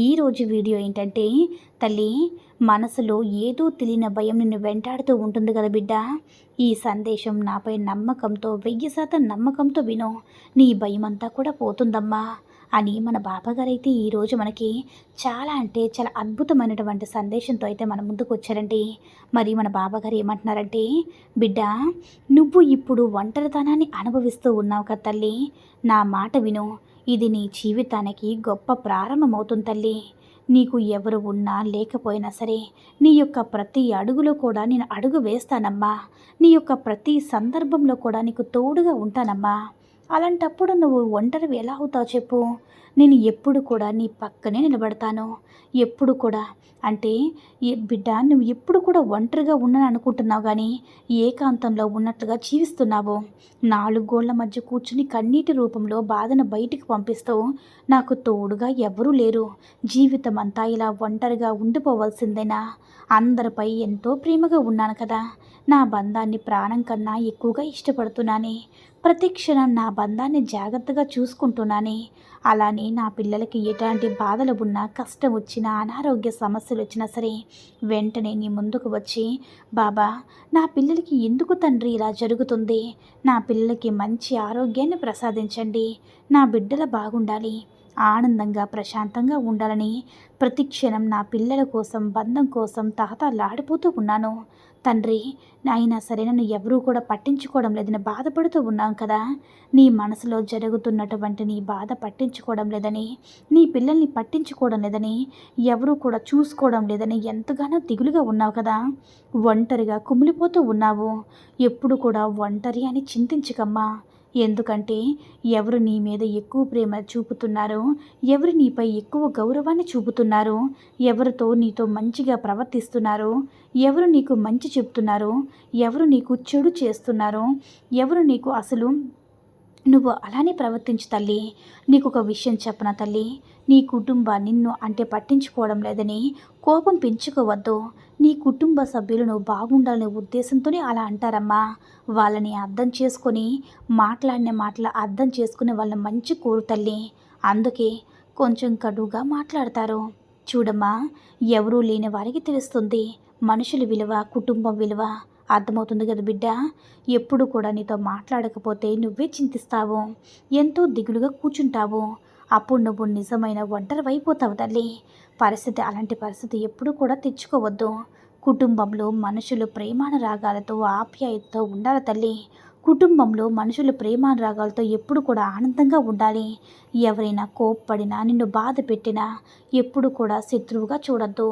ఈరోజు వీడియో ఏంటంటే తల్లి మనసులో ఏదో తెలియని భయం నిన్ను వెంటాడుతూ ఉంటుంది కదా బిడ్డ. ఈ సందేశం నాపై నమ్మకంతో వెయ్యి శాతం నమ్మకంతో విను. నీ భయం అంతా కూడా పోతుందమ్మా అని మన బాబాగారైతే ఈరోజు మనకి చాలా అంటే చాలా అద్భుతమైనటువంటి సందేశంతో అయితే మన ముందుకు వచ్చారండి. మరి మన బాబాగారు ఏమంటున్నారంటే బిడ్డ నువ్వు ఇప్పుడు ఒంటరితనాన్ని అనుభవిస్తూ ఉన్నావు కదా తల్లి. నా మాట విను. ఇది నీ జీవితానికి గొప్ప ప్రారంభమవుతుంది తల్లి. నీకు ఎవరు ఉన్నా లేకపోయినా సరే నీ యొక్క ప్రతి అడుగులో కూడా నేను అడుగు వేస్తానమ్మా. నీ యొక్క ప్రతి సందర్భంలో కూడా నీకు తోడుగా ఉంటానమ్మా. అలాంటప్పుడు నువ్వు ఒంటరివి ఎలా అవుతావు చెప్పు? నేను ఎప్పుడు కూడా నీ పక్కనే నిలబడతాను. ఎప్పుడు కూడా. అంటే బిడ్డ నువ్వు ఎప్పుడు కూడా ఒంటరిగా ఉన్నాను అనుకుంటున్నావు కానీ ఏకాంతంలో ఉన్నట్టుగా జీవిస్తున్నావు. నాలుగు గోళ్ళ మధ్య కూర్చుని కన్నీటి రూపంలో బాధను బయటికి పంపిస్తూ నాకు తోడుగా ఎవరూ లేరు. జీవితం అంతా ఇలా ఒంటరిగా ఉండిపోవాల్సిందేనా? అందరిపై ఎంతో ప్రేమగా ఉన్నాను కదా. నా బంధాన్ని ప్రాణం కన్నా ఎక్కువగా ఇష్టపడుతున్నానే. ప్రతి క్షణం నా బంధాన్ని జాగ్రత్తగా చూసుకుంటున్నానే. అలానే నా పిల్లలకి ఎలాంటి బాధలు ఉన్నా కష్టం వచ్చినా అనారోగ్య సమస్యలు వచ్చినా సరే వెంటనే నీ ముందుకు వచ్చి బాబా నా పిల్లలకి ఎందుకు తండ్రి ఇలా జరుగుతుంది? నా పిల్లలకి మంచి ఆరోగ్యాన్ని ప్రసాదించండి. నా బిడ్డల బాగుండాలి. ఆనందంగా ప్రశాంతంగా ఉండాలని ప్రతి క్షణం నా పిల్లల కోసం బంధం కోసం తహతలాడిపోతూ ఉన్నాను. తండ్రి అయినా సరే నన్ను ఎవరూ కూడా పట్టించుకోవడం లేదని బాధపడుతూ ఉన్నాం కదా. నీ మనసులో జరుగుతున్నటువంటి నీ బాధ పట్టించుకోవడం లేదని నీ పిల్లల్ని పట్టించుకోవడం లేదని ఎవరూ కూడా చూసుకోవడం లేదని ఎంతగానో దిగులుగా ఉన్నావు కదా. ఒంటరిగా కుమిలిపోతూ ఉన్నావు. ఎప్పుడు కూడా ఒంటరి అని చింతించకమ్మా. ఎందుకంటే ఎవరు నీ మీద ఎక్కువ ప్రేమ చూపుతున్నారో ఎవరు నీపై ఎక్కువ గౌరవాన్ని చూపుతున్నారో ఎవరితో నీతో మంచిగా ప్రవర్తిస్తున్నారో ఎవరు నీకు మంచి చెప్తున్నారో ఎవరు నీకు చెడు చేస్తున్నారో ఎవరు నీకు అసలు నువ్వు అలానే ప్రవర్తించు తల్లి. నీకు ఒక విషయం చెప్పన తల్లి. నీ కుటుంబాన్ని నిన్ను అంటే పట్టించుకోవడం లేదని కోపం పెంచుకోవద్దు. నీ కుటుంబ సభ్యులు నువ్వు బాగుండాలనే ఉద్దేశంతోనే అలా అంటారమ్మా. వాళ్ళని అర్థం చేసుకొని మాట్లాడిన మాటలు అర్థం చేసుకుని వాళ్ళని మంచి కోరు తల్లి. అందుకే కొంచెం కడుగా మాట్లాడతారు. చూడమ్మా ఎవరూ లేని వారికి తెలుస్తుంది. మనుషుల విలువ కుటుంబం విలువ. అర్థమవుతుంది కదా బిడ్డ? ఎప్పుడు కూడా నీతో మాట్లాడకపోతే నువ్వే చింతిస్తావు. ఎంతో దిగులుగా కూర్చుంటావు. అప్పుడు నువ్వు నిజమైన ఒంటరి అయిపోతావు తల్లి. పరిస్థితి అలాంటి పరిస్థితి ఎప్పుడు కూడా తెచ్చుకోవద్దు. కుటుంబంలో మనుషులు ప్రేమానురాగాలతో ఆప్యాయతతో ఉండాలి తల్లి. కుటుంబంలో మనుషులు ప్రేమానురాగాలతో ఎప్పుడు కూడా ఆనందంగా ఉండాలి. ఎవరైనా కోప్పడినా నిన్ను బాధ పెట్టినా ఎప్పుడు కూడా శత్రువుగా చూడద్దు.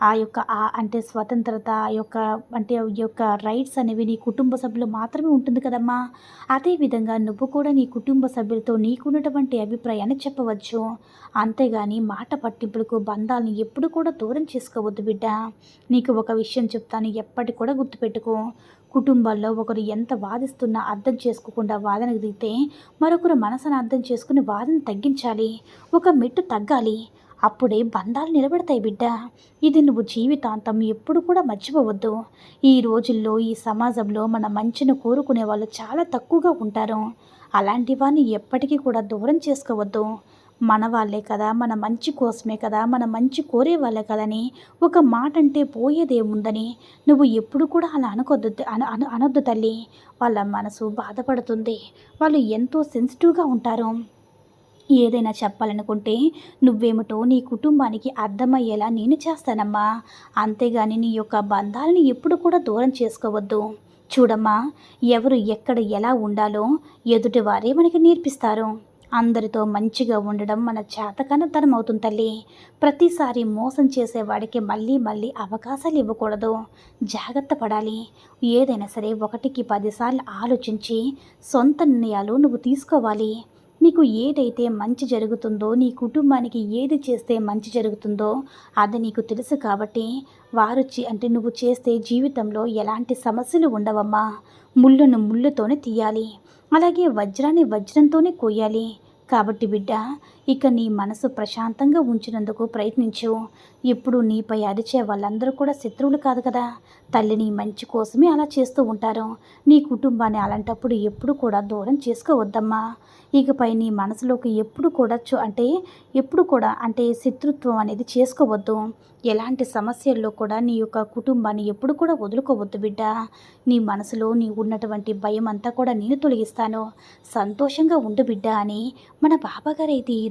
ఆ యొక్క ఆ అంటే స్వతంత్రత ఆ యొక్క అంటే ఈ యొక్క రైట్స్ అనేవి నీ కుటుంబ సభ్యులు మాత్రమే ఉంటుంది కదమ్మా. అదేవిధంగా నువ్వు కూడా నీ కుటుంబ సభ్యులతో నీకున్నటువంటి అభిప్రాయాన్ని చెప్పవచ్చు. అంతేగాని మాట పట్టింపులకు బంధాలను ఎప్పుడు కూడా దూరం చేసుకోవద్దు బిడ్డ. నీకు ఒక విషయం చెప్తాను ఎప్పటి కూడా గుర్తుపెట్టుకో. కుటుంబాల్లో ఒకరు ఎంత వాదిస్తున్నా అర్థం చేసుకోకుండా వాదనకు దిగితే మరొకరు మనసును అర్థం చేసుకుని వాదన తగ్గించాలి. ఒక మెట్టు తగ్గాలి. అప్పుడే బంధాలు నిలబడతాయి బిడ్డ. ఇది నువ్వు జీవితాంతం ఎప్పుడు కూడా మర్చిపోవద్దు. ఈ రోజుల్లో ఈ సమాజంలో మన మంచిని కోరుకునే వాళ్ళు చాలా తక్కువగా ఉంటారు. అలాంటి వారిని ఎప్పటికీ కూడా దూరం చేసుకోవద్దు. మన వాళ్ళే కదా మన మంచి కోసమే కదా మన మంచి కోరే వాళ్ళే కదని ఒక మాట అంటే పోయేదేముందని నువ్వు ఎప్పుడు కూడా అలా అనుకోద్దు అన అనొద్దు తల్లి. వాళ్ళ మనసు బాధపడుతుంది. వాళ్ళు ఎంతో సెన్సిటివ్గా ఉంటారు. ఏదైనా చెప్పాలనుకుంటే నువ్వేమిటో నీ కుటుంబానికి అర్థమయ్యేలా నేను చేస్తానమ్మా. అంతేగాని నీ యొక్క బంధాలని ఎప్పుడు కూడా దూరం చేసుకోవద్దు. చూడమ్మా ఎవరు ఎక్కడ ఎలా ఉండాలో ఎదుటివారే మనకి నేర్పిస్తారు. అందరితో మంచిగా ఉండడం మన చేతకనతనం అవుతుంది తల్లి. ప్రతిసారి మోసం చేసేవాడికి మళ్ళీ మళ్ళీ అవకాశాలు ఇవ్వకూడదు. జాగ్రత్త పడాలి. ఏదైనా సరే ఒకటికి పదిసార్లు ఆలోచించి సొంత నిర్ణయాలు నువ్వు తీసుకోవాలి. నీకు ఏదైతే మంచి జరుగుతుందో నీ కుటుంబానికి ఏది చేస్తే మంచి జరుగుతుందో అది నీకు తెలుసు కాబట్టి వారు చే- అంటే నువ్వు చేస్తే జీవితంలో ఎలాంటి సమస్యలు ఉండవమ్మా. ముళ్ళును ముళ్ళుతోనే తీయాలి. అలాగే వజ్రాన్ని వజ్రంతోనే కొయ్యాలి కాబట్టి బిడ్డ ఇక నీ మనసు ప్రశాంతంగా ఉంచినందుకు ప్రయత్నించు. ఎప్పుడు నీపై అరిచే వాళ్ళందరూ కూడా శత్రువులు కాదు కదా? తల్లిని మంచి కోసమే అలా చేస్తూ ఉంటారు. నీ కుటుంబాన్ని అలాంటప్పుడు ఎప్పుడు కూడా దూరం చేసుకోవద్దమ్మా. ఇకపై నీ మనసులోకి ఎప్పుడు కూడా అంటే ఎప్పుడు కూడా అంటే శత్రుత్వం అనేది చేసుకోవద్దు. ఎలాంటి సమస్యల్లో కూడా నీ యొక్క కుటుంబాన్ని ఎప్పుడు కూడా వదులుకోవద్దు బిడ్డ. నీ మనసులో నీ ఉన్నటువంటి భయం అంతా కూడా నేను తొలగిస్తాను. సంతోషంగా ఉండు బిడ్డ అని మన బాబాగారు అయితే